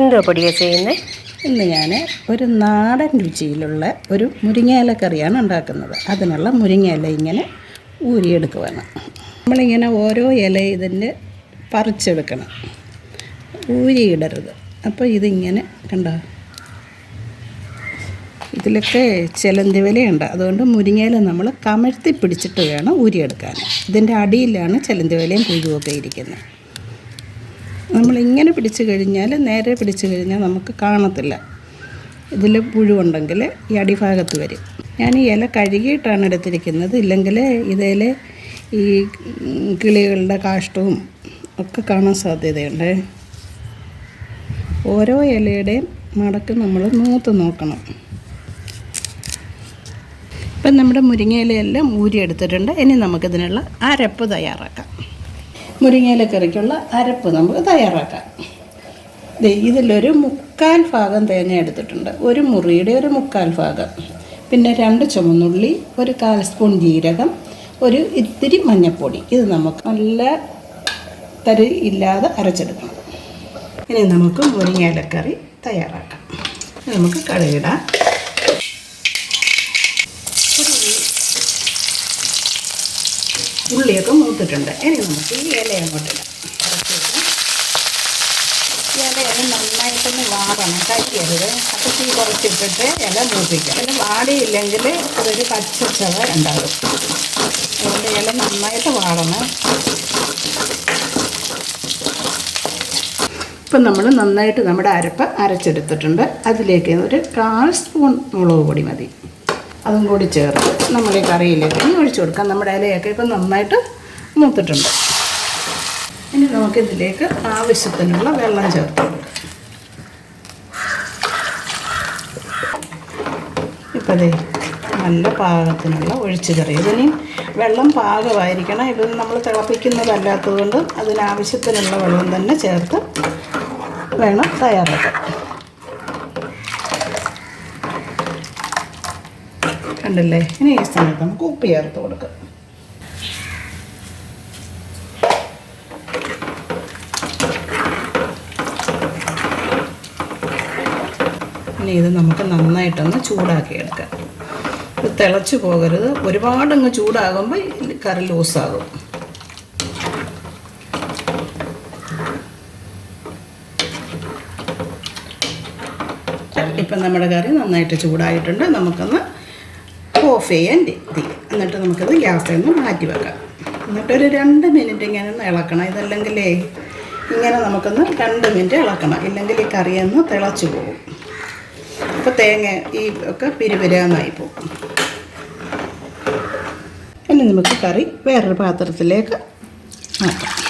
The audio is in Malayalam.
എന്തോ പൊടിയാ ചെയ്യുന്നത് ഇന്ന് ഞാൻ ഒരു നാടൻ രുചിയിലുള്ള ഒരു മുരിങ്ങയില കറിയാണ് ഉണ്ടാക്കുന്നത്. അതിനുള്ള മുരിങ്ങയില ഇങ്ങനെ ഊരിയെടുക്കുവാണ്. നമ്മളിങ്ങനെ ഓരോ ഇല ഇതിന്റെ പറിച്ചെടുക്കണം. ഊരിയിടരുത്. അപ്പോൾ ഇതിങ്ങനെ കണ്ടോ? ഇതിലൊക്കെ ചിലന്തി വിലയുണ്ട്. അതുകൊണ്ട് മുരിങ്ങയില നമ്മൾ കമഴ്ത്തി പിടിച്ചിട്ട് വേണം ഊരിയെടുക്കാൻ. ഇതിന്റെ അടിയിലാണ് ചിലന്തി വിലയും പുഴുവൊക്കെ ഇരിക്കുന്നത്. നമ്മളിങ്ങനെ പിടിച്ചു കഴിഞ്ഞാൽ നേരെ പിടിച്ചു കഴിഞ്ഞാൽ നമുക്ക് കാണത്തില്ല. ഇതിൽ പുഴുവുണ്ടെങ്കിൽ ഈ അടിഭാഗത്ത് വരും. ഞാൻ ഈ ഇല കഴുകിയിട്ടാണ് എടുത്തിരിക്കുന്നത്. ഇല്ലെങ്കിൽ ഇതിൽ ഈ കിളികളുടെ കാഷ്ടവും ഒക്കെ കാണാൻ സാധ്യതയുണ്ട്. ഓരോ ഇലയുടെയും മടക്ക് നമ്മൾ നൂത്ത് നോക്കണം. ഇപ്പം നമ്മുടെ മുരിങ്ങയിലയെല്ലാം ഊരിയെടുത്തിട്ടുണ്ട്. ഇനി നമുക്കിതിനുള്ള അരപ്പ് തയ്യാറാക്കാം. മുരിങ്ങയില കറിക്കുള്ള അരപ്പ് നമുക്ക് തയ്യാറാക്കാം. ഇതിലൊരു മുക്കാൽ ഭാഗം തേങ്ങ എടുത്തിട്ടുണ്ട്. ഒരു മുറിയുടെ ഒരു മുക്കാൽ ഭാഗം. പിന്നെ രണ്ട് ചുമന്നുള്ളി ഒരു കാൽ സ്പൂൺ ജീരകം ഒരു ഇത്തിരി മഞ്ഞൾപ്പൊടി ഇത് നമുക്ക് നല്ല തരി ഇല്ലാതെ അരച്ചെടുക്കണം. ഇനി നമുക്ക് മുരിങ്ങയിലക്കറി തയ്യാറാക്കാം. നമുക്ക് കടുകിടാം. ഉള്ളിയൊക്കെ മൂത്തിട്ടുണ്ട്. ഇനി നമുക്ക് ഈ ഇല അങ്ങോട്ടില്ല ഇലയൊന്ന് നന്നായിട്ടൊന്ന് വാടണം. കരിയരുത് അപ്പോൾ തീ കുറച്ചിട്ടിട്ട് ഇല മൂപ്പിക്കാം പിന്നെ വാടിയില്ലെങ്കിൽ അതൊരു പച്ചച്ചവ ഉണ്ടാകും. അതുകൊണ്ട് ഇല നന്നായിട്ട് വാടണം. ഇപ്പം നമ്മൾ നന്നായിട്ട് നമ്മുടെ അരപ്പ് അരച്ചെടുത്തിട്ടുണ്ട്. അതിലേക്ക് ഒരു കാൽ സ്പൂൺ മുളക് പൊടി മതി. അതും കൂടി ചേർത്ത് നമ്മൾ ഈ കറിയിലേക്ക് ഇനി ഒഴിച്ചു കൊടുക്കാം. നമ്മുടെ ഇലയൊക്കെ ഇപ്പം നന്നായിട്ട് മൂത്തിട്ടുണ്ട്. ഇനി നമുക്ക് ഇതിലേക്ക് ആവശ്യത്തിനുള്ള വെള്ളം ചേർത്ത് കൊടുക്കാം. ഇപ്പം നല്ല പാകത്തിനുള്ള ഒഴിച്ചു കറി. ഇതിന് വെള്ളം പാകമായിരിക്കണം. ഇത് നമ്മൾ തിളപ്പിക്കുന്നതല്ലാത്തത് കൊണ്ട് അതിനാവശ്യത്തിനുള്ള വെള്ളം തന്നെ ചേർത്ത് വേണം തയ്യാറാക്കാൻ. കണ്ടില്ലേ? ഇനി ഈ സമയത്ത് നമുക്ക് ഉപ്പ് ചേർത്ത് കൊടുക്കാം. ഇനി ഇത് നമുക്ക് നന്നായിട്ടൊന്ന് ചൂടാക്കി എടുക്കാം ഇത് തിളച്ച് പോകരുത്. ഒരുപാടങ്ങ് ചൂടാകുമ്പോൾ കറി ലൂസാകും. ഇപ്പം നമ്മുടെ കറി നന്നായിട്ട് ചൂടായിട്ടുണ്ട്. നമുക്കൊന്ന് ഓഫ് ചെയ്യാൻ തീ എന്നിട്ട് നമുക്കത് ഗ്യാസിൽ നിന്ന് മാറ്റി വെക്കാം. എന്നിട്ടൊരു രണ്ട് മിനിറ്റ് ഇങ്ങനെ ഒന്ന് ഇളക്കണം. ഇതല്ലെങ്കിലേ ഇങ്ങനെ നമുക്കൊന്ന് രണ്ട് മിനിറ്റ് ഇളക്കണം. ഇല്ലെങ്കിൽ ഈ കറിയൊന്ന് തിളച്ച് പോകും. അപ്പോൾ തേങ്ങ ഈ ഒക്കെ പിരിപിരാന്നായി പോകും. ഇനി നമുക്ക് കറി വേറൊരു പാത്രത്തിലേക്ക് മാറ്റാം